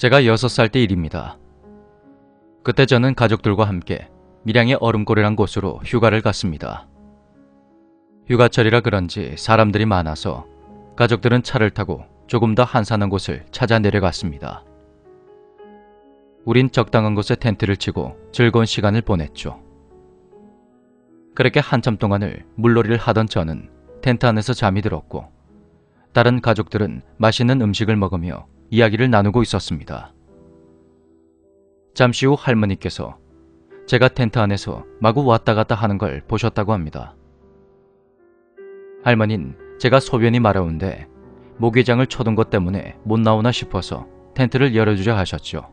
제가 6살 때 일입니다. 그때 저는 가족들과 함께 밀양의 얼음골이란 곳으로 휴가를 갔습니다. 휴가철이라 그런지 사람들이 많아서 가족들은 차를 타고 조금 더 한산한 곳을 찾아 내려갔습니다. 우린 적당한 곳에 텐트를 치고 즐거운 시간을 보냈죠. 그렇게 한참 동안을 물놀이를 하던 저는 텐트 안에서 잠이 들었고 다른 가족들은 맛있는 음식을 먹으며 이야기를 나누고 있었습니다. 잠시 후 할머니께서 제가 텐트 안에서 마구 왔다 갔다 하는 걸 보셨다고 합니다. 할머닌 제가 소변이 마려운데 모기장을 쳐둔 것 때문에 못 나오나 싶어서 텐트를 열어주자 하셨죠.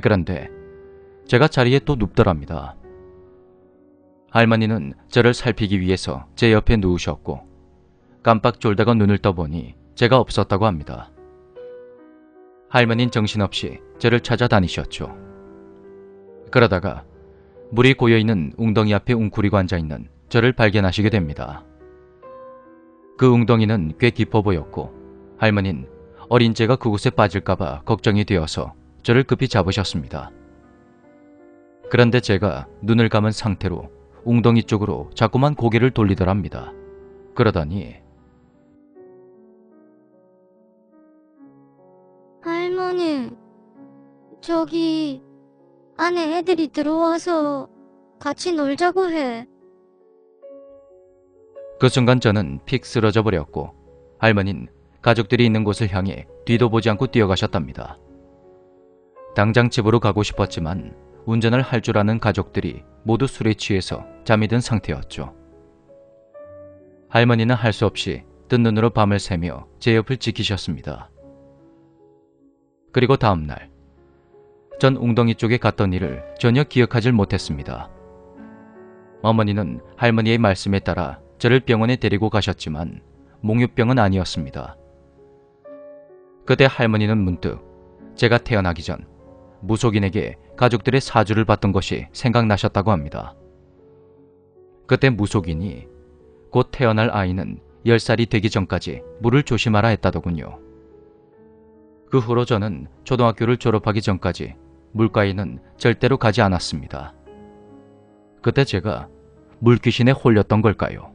그런데 제가 자리에 또 눕더랍니다. 할머니는 저를 살피기 위해서 제 옆에 누우셨고 깜빡 졸다가 눈을 떠보니 제가 없었다고 합니다. 할머니는 정신없이 저를 찾아다니셨죠. 그러다가 물이 고여있는 웅덩이 앞에 웅크리고 앉아있는 저를 발견하시게 됩니다. 그 웅덩이는 꽤 깊어 보였고 할머니는 어린 제가 그곳에 빠질까봐 걱정이 되어서 저를 급히 잡으셨습니다. 그런데 제가 눈을 감은 상태로 웅덩이 쪽으로 자꾸만 고개를 돌리더랍니다. 그러더니 할머니, 저기 안에 애들이 들어와서 같이 놀자고 해. 그 순간 저는 픽 쓰러져 버렸고 할머니는 가족들이 있는 곳을 향해 뒤도 보지 않고 뛰어가셨답니다. 당장 집으로 가고 싶었지만 운전을 할 줄 아는 가족들이 모두 술에 취해서 잠이 든 상태였죠. 할머니는 할 수 없이 뜬 눈으로 밤을 새며 제 옆을 지키셨습니다. 그리고 다음 날, 전 웅덩이 쪽에 갔던 일을 전혀 기억하질 못했습니다. 어머니는 할머니의 말씀에 따라 저를 병원에 데리고 가셨지만 몽유병은 아니었습니다. 그때 할머니는 문득 제가 태어나기 전 무속인에게 가족들의 사주를 받던 것이 생각나셨다고 합니다. 그때 무속인이 곧 태어날 아이는 10살이 되기 전까지 물을 조심하라 했다더군요. 그 후로 저는 초등학교를 졸업하기 전까지 물가에는 절대로 가지 않았습니다. 그때 제가 물귀신에 홀렸던 걸까요?